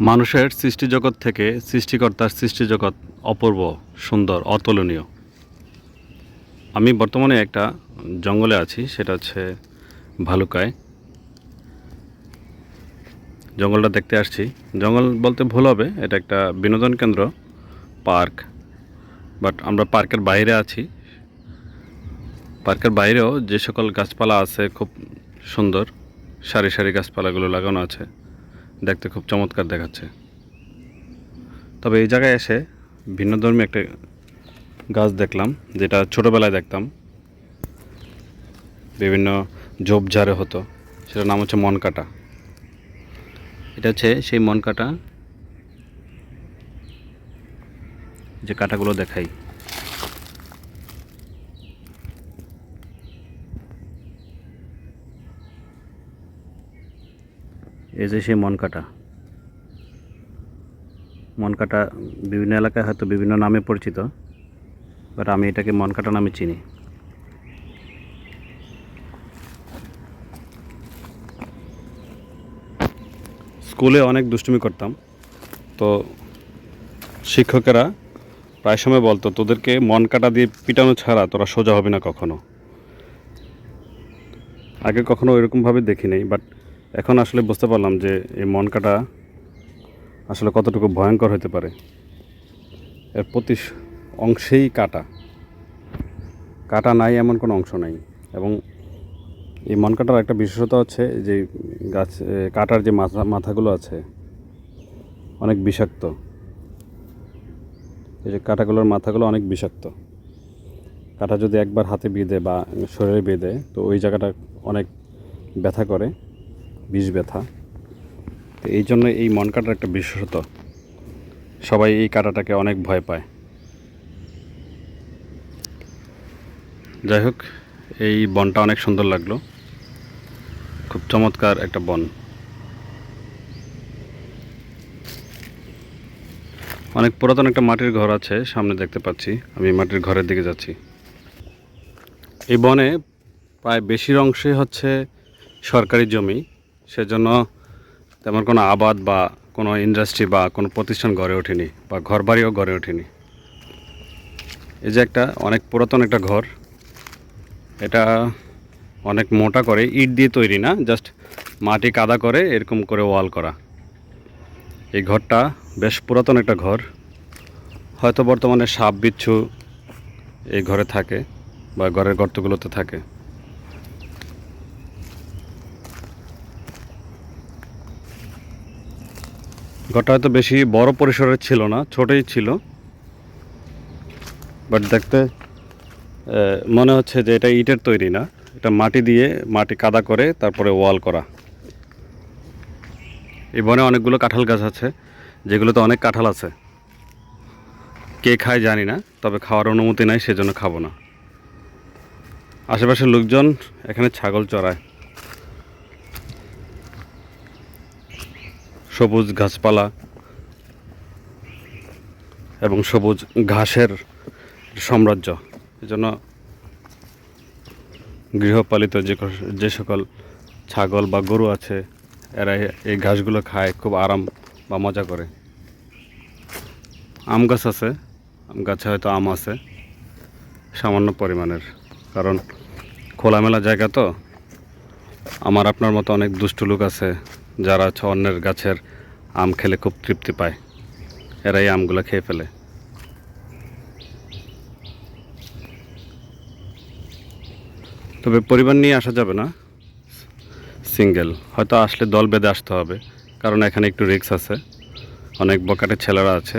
মানুষের সৃষ্টিজগৎ থেকে সৃষ্টিকর্তার সৃষ্টিজগৎ অপূর্ব, সুন্দর, অতুলনীয়। আমি বর্তমানে একটা জঙ্গলে আছি, সেটা হচ্ছে ভালুকায়। জঙ্গলটা দেখতে আসছি। জঙ্গল বলতে ভুল হবে, এটা একটা বিনোদন কেন্দ্র, পার্ক। বাট আমরা পার্কের বাইরে আছি। পার্কের বাইরেও যে সকল গাছপালা আছে, খুব সুন্দর। সারি সারি গাছপালাগুলো লাগানো আছে। দেখতে খুব চমৎকার দেখাচ্ছে। তবে এই জায়গায় এসে ভিন্নধর্মী একটা গাছ দেখলাম, যেটা ছোটোবেলায় দেখতাম। বিভিন্ন ঝোপঝাড়ে হতো, সেটার নাম হচ্ছে মনকাটা। এটা হচ্ছে সেই মনকাটা যে কাটাগুলো দেখাই। এই যে সেই মনকাটা মনকাটা বিভিন্ন এলাকায় হয়তো বিভিন্ন নামে পরিচিত বাট আমি এটাকে মনকাটা নামে চিনি। স্কুলে অনেক দুষ্টুমি করতাম, তো শিক্ষকেরা প্রায় সময় বলতো, তোদেরকে মন কাটা দিয়ে পিটানো ছাড়া তোরা সোজা হবে না কখনো। আগে কখনো এরকমভাবে দেখি নাই বাট এখন আসলে বুঝতে পারলাম যে এই মন কাটা আসলে কতটুকু ভয়ঙ্কর হতে পারে। এর প্রতি অংশেই কাটা। কাটা নাই এমন কোনো অংশ নাই এবং এই মন কাটার একটা বিশেষতা হচ্ছে যে গাছ কাটার যে মাথা, মাথাগুলো আছে, অনেক বিষাক্ত। এই যে কাটাগুলোর মাথাগুলো অনেক বিষাক্ত। কাটা যদি একবার হাতে বেঁধে বা শরীরে বেঁধে, তো ওই জায়গাটা অনেক ব্যথা করে। বিষ ব্যথা। তো এই জন্য এই মন কাটার একটা বিশেষত সবাই এই কাটাটাকে অনেক ভয় পায়। যাই হোক, এই বনটা অনেক সুন্দর লাগল। খুব চমৎকার একটা বন। অনেক পুরাতন একটা মাটির ঘর আছে, সামনে দেখতে পাচ্ছি। আমি মাটির ঘরের দিকে যাচ্ছি। এই বনে প্রায় বেশির অংশে হচ্ছে সরকারি জমি। সেজন্য তেমন কোনো আবাদ বা কোনো ইন্ডাস্ট্রি বা কোনো প্রতিষ্ঠান গড়ে ওঠেনি বা ঘরবাড়িও গড়ে ওঠেনি। এই যে একটা অনেক পুরাতন একটা ঘর, এটা অনেক মোটা করে ইট দিয়ে তৈরি না, জাস্ট মাটি কাদা করে এরকম করে ওয়াল করা। এই ঘরটা বেশ পুরাতন একটা ঘর। হয়তো বর্তমানে সাপ বিচ্ছু এই ঘরে থাকে বা ঘরের গর্তগুলোতে থাকে। ঘরটা হয়তো বেশি বড় পরিসরের ছিল না, ছোটই ছিল। বাট দেখতে মনে হচ্ছে যে এটা ইটের তৈরি না। এটা মাটি দিয়ে মাটি কাদা করে তারপরে ওয়াল করা। এই বনে অনেকগুলো কাঁঠাল গাছ আছে, যেগুলোতে অনেক কাঁঠাল আছে। কে খায় জানি না, তবে খাওয়ার অনুমতি নাই, সেজন্য খাব না। আশেপাশের লোকজন এখানে ছাগল চড়ায়। সবুজ গাছপালা এবং সবুজ ঘাসের সাম্রাজ্য। এজন্য গৃহপালিত যে যে সকল ছাগল বা গরু আছে, এরা এই ঘাসগুলো খায়, খুব আরাম বা মজা করে। আম গাছ আছে, আম গাছে হয়তো আম আছে, সামান্য পরিমাণের, কারণ খোলামেলা জায়গা তো। আমার আপনার মতো অনেক দুষ্টু লোক আছে যারা হচ্ছে অন্যের গাছের আম খেলে খুব তৃপ্তি পায়, এরাই আমগুলো খেয়ে ফেলে। তবে পরিবার নিয়ে আসা যাবে না, সিঙ্গেল। হয়তো আসলে দল বেঁধে আসতে হবে, কারণ এখানে একটু রিক্স আছে। অনেক বকাটের ছেলেরা আছে,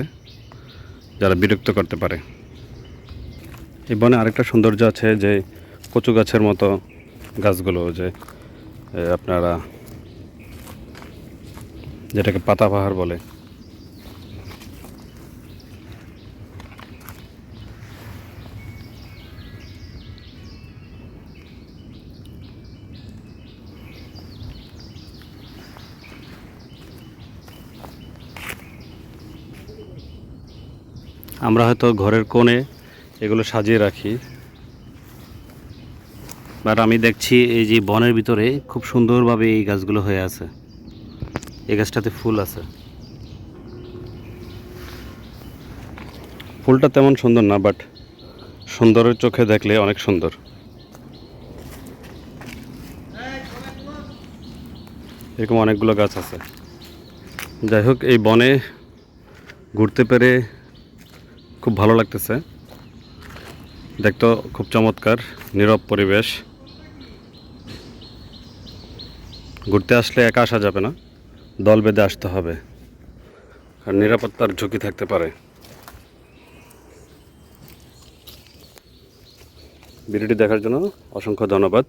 যারা বিরক্ত করতে পারে। এই বনে আরেকটা সৌন্দর্য আছে যে কচু গাছের মতো গাছগুলো, যে আপনারা যেটাকে পাতা পাহাড় বলে। আমরা হয়তো ঘরের কোণে এগুলো সাজিয়ে রাখি। বাট আমি দেখছি এই যে বনের ভিতরে খুব সুন্দরভাবে এই গাছগুলো হয়ে আছে। এই গাছটাতে ফুল আছে। ফুলটা তেমন সুন্দর না বাট সুন্দরের চোখে দেখলে অনেক সুন্দর। এরকম অনেকগুলো গাছ আছে। যাই হোক, এই বনে ঘুরতে পেরে খুব ভালো লাগতেছে। দেখতে খুব চমৎকার, নীরব পরিবেশ। ঘুরতে আসলে একা আসা যাবে না। দল বেঁধে আসতে হবে। আর নিরাপত্তার ঝুঁকি থাকতে পারে। ভিডিওটি দেখার জন্য অসংখ্য ধন্যবাদ।